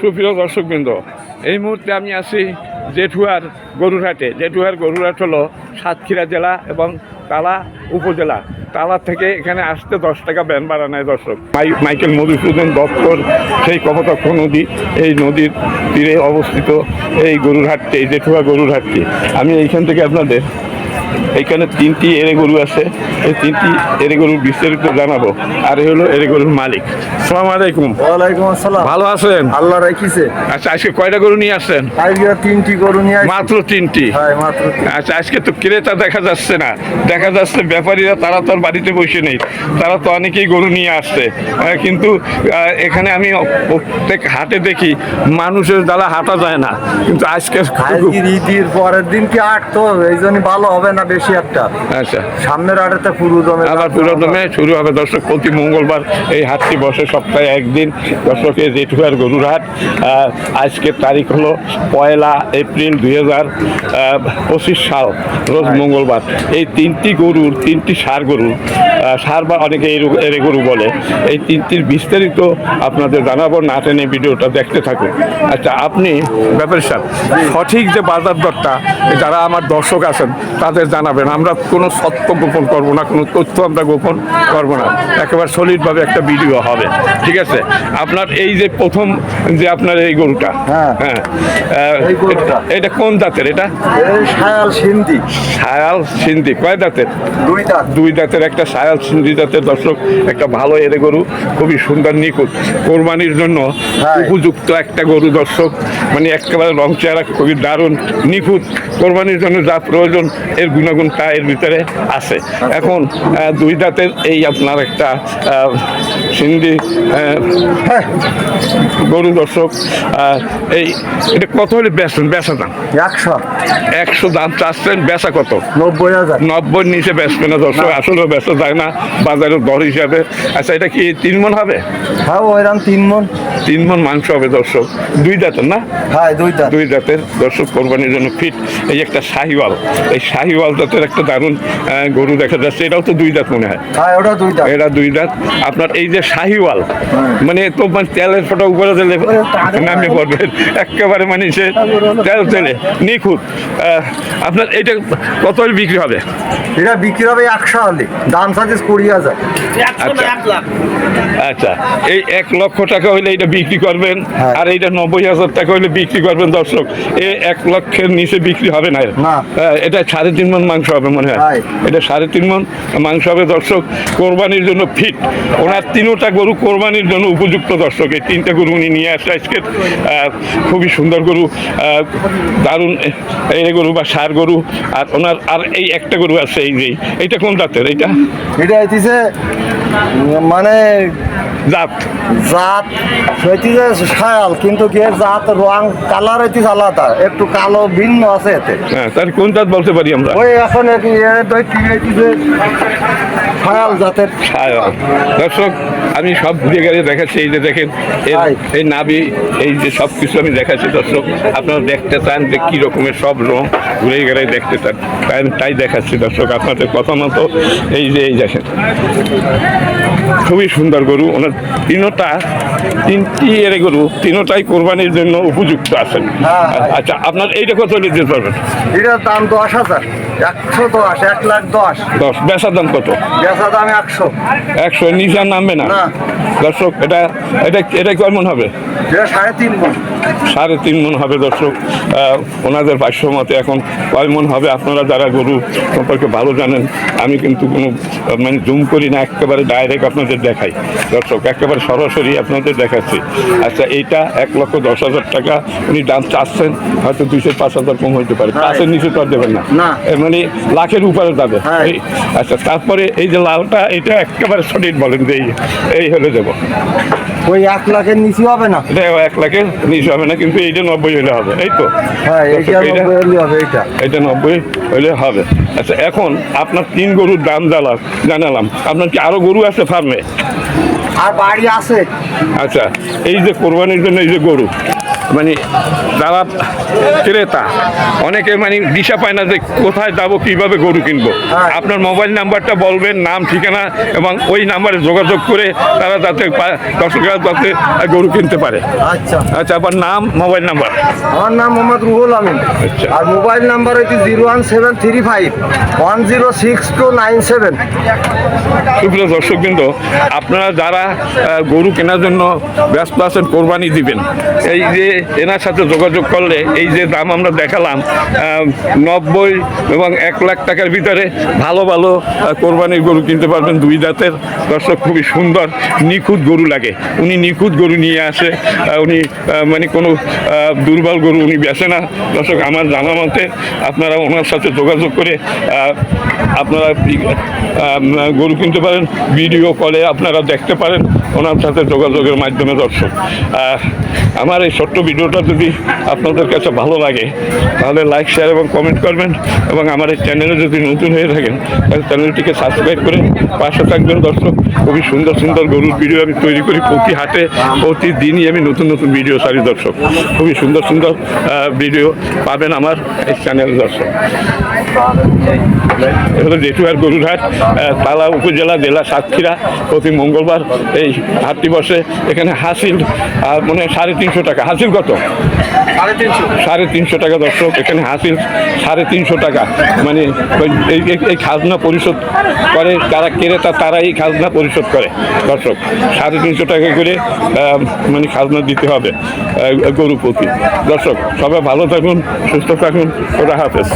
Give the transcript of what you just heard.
সুপ্রিয় দর্শকবৃন্দ, এই মুহূর্তে আমি আছি জেঠুয়ার গরুরহাটে। জেঠুয়ার গরুরহাট হলো সাতক্ষীরা জেলা এবং তালা উপজেলা। তালা থেকে এখানে আসতে দশ টাকা ব্যান ভাড়া নেয় দর্শক। মাই- মাইকেল মধুসূদন দপ্তর সেই কপোতাক্ষ নদী, এই নদীর তীরে অবস্থিত এই গরুরহাটটি, এই জেঠুয়া গরুরহাটটি। আমি এইখান থেকে আপনাদের এইখানে তিনটি এরে গরু আছে। এই তিনটি এরে গরুর বিস্তারিত জানাব। আর এই হলো এরে গরুর মালিক। সালাম আলাইকুম। ওয়ালাইকুম আসসালাম। ভালো আছেন? আল্লাহ রাখিছে। আচ্ছা আজকে কয়টা গরু নিয়ে আসছেন? আজকে তিনটি গরু নিয়ে। মাত্র তিনটি? হ্যাঁ মাত্র আচ্ছা আজকে তো ক্রেতা দেখা যাচ্ছে না। দেখা যাচ্ছে ব্যাপারীরা তারা তো বাড়িতে বসে নেই। তারা তো অনেকেই গরু নিয়ে আসছে। কিন্তু আহ, এখানে আমি প্রত্যেক হাটে দেখি মানুষের দ্বারা হাঁটা যায় না। কিন্তু আজকে ঈদের পরের দিন কি আট তো এই জন্য ভালো হবে না। বেশি একটা। আচ্ছা। সামনের আটেতে পুরো দমে আবার পুরোদমে শুরু হবে দর্শক প্রতি মঙ্গলবার এই হাটটি বসে সপ্তাহে একদিন। দর্শকের জেঠুয়ার গরুর হাট আজকের তারিখ হলো পয়লা এপ্রিল দুই হাজার পঁচিশ সাল রোজ মঙ্গলবার। এই তিনটি গরুর তিনটি সার গরু সার বা অনেকে এরু- এরে গরু বলে এই তিনটির বিস্তারিত আপনাদের জানাব। না টেনে ভিডিওটা দেখতে থাকুন। আচ্ছা আপনি ব্যাপারী সাহেব সঠিক যে বাজার দরটা যারা আমার দর্শক আছেন তাদের জানাবেন। আমরা কোনো সত্য গোপন করব না কোনো তথ্য আমরা গোপন করব না। একেবারে সলিডভাবে একটা ভিডিও হবে। ঠিক আছে? আপনার এই যে প্রথম যে আপনার এই গরুটা হ্যাঁ। হ্যাঁ। এটা কোন দাঁতের এটা? সায়াল সিন্ধি। সায়াল সিন্ধি। কয় দাঁতের দুই দাঁত। দুই দাঁতের একটা সায়াল সিন্ধি দাঁতের দর্শক একটা ভালো এরে গরু খুবই সুন্দর নিখুঁত। কোরবানির জন্য হ্যাঁ। উপযুক্ত একটা গরু দর্শক। মানে একেবারে রং চেহারা খুবই দারুণ নিখুঁত। কোরবানির জন্য যা প্রয়োজন এর তা এর ভিতরে আছে। এখন দুই দাঁতের এই আপনার একটা সিন্ধি হ্যাঁ। গরু দর্শক এই এটা কত হলে বেচেন বেচা দাম? একশো। একশো দাম চাচ্ছেন বেচা কত? নব্বই হাজার। নব্বই নিচে বেচবে না দর্শক আসলে বেচা যায় না বাজারের দর হিসাবে। আচ্ছা এটা কি তিন মন হবে? হ্যাঁ ওইরাম তিন মন। তিন মন মাংস হবে দর্শক। দুই দাঁতের না? হ্যাঁ দুই দাঁত। দুই দাঁতের দর্শক কোরবানির জন্য ফিট এই একটা শাহিওয়াল। এই শাহিওয়াল জাতের একটা দারুণ গরু দেখা যাচ্ছে। এটাও তো দুই দাঁত মনে হয়। হ্যাঁ ওটা দুই দাঁত এটা দুই দাঁত আপনার এই যে শাহিওয়াল মানে তো মানে তেলের ফটো উপরে দিলে নামে পড়বে একেবারে মানে সে তেল তেলে নিখুঁত। আপনার এইটা কত বিক্রি হবে? এটা বিক্রি হবে একশো হলে দাম সাথে কুড়ি হাজার। আচ্ছা। আচ্ছা। এই এক লক্ষ টাকা হইলে এটা বিক্রি করবেন হ্যাঁ। আর এইটা নব্বই হাজার টাকা হইলে বিক্রি করবেন দর্শক। এ এক লক্ষের নিচে বিক্রি হবে না এর। হ্যাঁ, এটা সাড়ে তিন মন মাংস হবে মনে হয়। এটা সাড়ে তিন মন মাংস হবে। দর্শক কোরবানির জন্য ফিট। ওনার তিনোটা গরু কোরবানির জন্য উপযুক্ত দর্শক। এই তিনটা গরু উনি নিয়ে আসছে আজকে। খুবই সুন্দর গরু। দারুণ এই গরু বা সার গরু। আর ওনার আর এই একটা গরু আছে এই যে। এইটা কোন জাতের? এইটা? এটা মানে জাত। জাত হইতেছে সায়াল কিন্তু কি জাত রং কালার হইতেছে আলাদা একটু কালো ভিন্ন আছে এতে। হ্যাঁ তার কোন জাত বলতে পারি আমরা? ওই এখন কি এর কি হইতেছে সায়াল জাতের। ছায়া। দর্শক আমি সব ঘুরে গেলে দেখাচ্ছি এই যে দেখেন। এই নাভি এই যে সব কিছু আমি দেখাচ্ছি দর্শক আপনারা দেখতে চান যে কী রকমের সব রং ঘুরে গেলে দেখতে চান। তাই তাই দেখাচ্ছি দর্শক আপনাদের কথা মতো এই যে এই দেখেন। খুবই সুন্দর গরু। ওনার তিনোটা তিনটি এর গরু তিনোটাই কোরবানির জন্য উপযুক্ত আছেন। হ্যাঁ। আচ্ছা আপনার এইটা কত দিতে পারবেন এটার দাম দশ হাজার। একশো দশ এক লাখ দশ। দশ বেচার দাম কত? বেচার দাম একশো। একশো নিচে নামবে না। দর্শক এটা এটা এটা কেমন হবে? সাড়ে তিন মন। হবে দর্শক। ওনাদের ভাষ্য মতে এখন কয় মন হবে আপনারা যারা গরু সম্পর্কে ভালো জানেন আমি কিন্তু কোনো মানে জুম করি না একেবারে ডাইরেক্ট আপনাদের দেখাই। দর্শক একেবারে সরাসরি আপনাদের দেখাচ্ছি। আচ্ছা এইটা এক লক্ষ দশ হাজার টাকা উনি দাম চাচ্ছেন হয়তো দুইশো পাঁচ হাজার কম হইতে পারে। পাঁচের নিচে তো আর দেবেন না। মানে লাখের উপরে যাবে। হ্যাঁ। আচ্ছা তারপরে এই যে লালটা এটা একেবারে সঠিক বলেন যে এই- এই হলে দেবো ওই এক লাখের নিচে হবে না? এটা এক লাখের নিচে হবে না কিন্তু এইটা নব্বই হলে হবে এই তো? হ্যাঁ এটা নব্বই হলে হবে আচ্ছা এখন আপনার তিন গরুর দাম দালা জানালাম। আপনার কি আরও গরু আছে ফার্মে আর বাড়ি আছে। আচ্ছা এই যে কোরবানির জন্য এই যে গরু মানে যারা ক্রেতা অনেকে মানে দিশা পায় না যে কোথায় যাব কীভাবে গরু কিনবো। হ্যাঁ। আপনার মোবাইল নাম্বারটা বলবেন নাম ঠিকানা এবং ওই নাম্বারে যোগাযোগ করে তারা যাতে দর্শকরা যাতে গরু কিনতে পারে। আচ্ছা। আচ্ছা আপনার নাম মোবাইল নাম্বার আমার নাম মোহাম্মদ রুহুল আমিন। আচ্ছা। আর মোবাইল নাম্বার হচ্ছে zero one seven three five one zero six two nine seven. সুপ্রিয় দর্শক কিন্তু আপনারা যারা গরু কেনার জন্য ব্যস্ত আছেন কোরবানি দিবেন। এই যে এনার সাথে যোগাযোগ করলে এই যে দাম আমরা দেখালাম নব্বই এবং এক লাখ টাকার ভিতরে ভালো ভালো কোরবানির গরু কিনতে পারবেন দুই জাতের। দর্শক, খুবই সুন্দর, নিখুঁত গরু লাগে। উনি নিখুঁত গরু নিয়ে আসে উনি মানে কোনো দুর্বল গরু উনি বেচে না। দর্শক, আমার জানা মতে আপনারা ওনার সাথে যোগাযোগ করে আপনারা গরু কিনতে পারেন, ভিডিও কলে আপনারা দেখতে পারেন, ওনার সাথে যোগাযোগের মাধ্যমে দর্শক। আমার এই ছোট্ট ভিডিওটা যদি আপনাদের কাছে ভালো লাগে তাহলে লাইক শেয়ার এবং কমেন্ট করবেন এবং আমার এই চ্যানেলে যদি নতুন হয়ে থাকেন তাহলে চ্যানেলটিকে সাবস্ক্রাইব করে পাশে থাকবেন দর্শক। খুবই সুন্দর সুন্দর গরুর ভিডিও আমি তৈরি করি প্রতি হাটে প্রতিদিনই আমি নতুন নতুন ভিডিও ছাড়ি দর্শক। খুবই সুন্দর সুন্দর ভিডিও পাবেন আমার এই চ্যানেল দর্শক। হলো জেঠুয়ার গরুরহাট আহ, তালা উপজেলা জেলা সাতক্ষীরা প্রতি মঙ্গলবার এই হাটটি বসে। এখানে হাসিল মনে সাড়ে তিনশো টাকা হাসিল কত? সাড়ে তিনশো। টাকা দর্শক। এখানে হাসিল সাড়ে তিনশো টাকা। মানে এই এই- এই খাজনা পরিশোধ করে যারা ক্রেতা তারাই খাজনা পরিশোধ করে দর্শক। সাড়ে তিনশো টাকা করে মানে খাজনা দিতে হবে গরু প্রতি। দর্শক সবাই ভালো থাকুন সুস্থ থাকুন ওরা হাফেজ।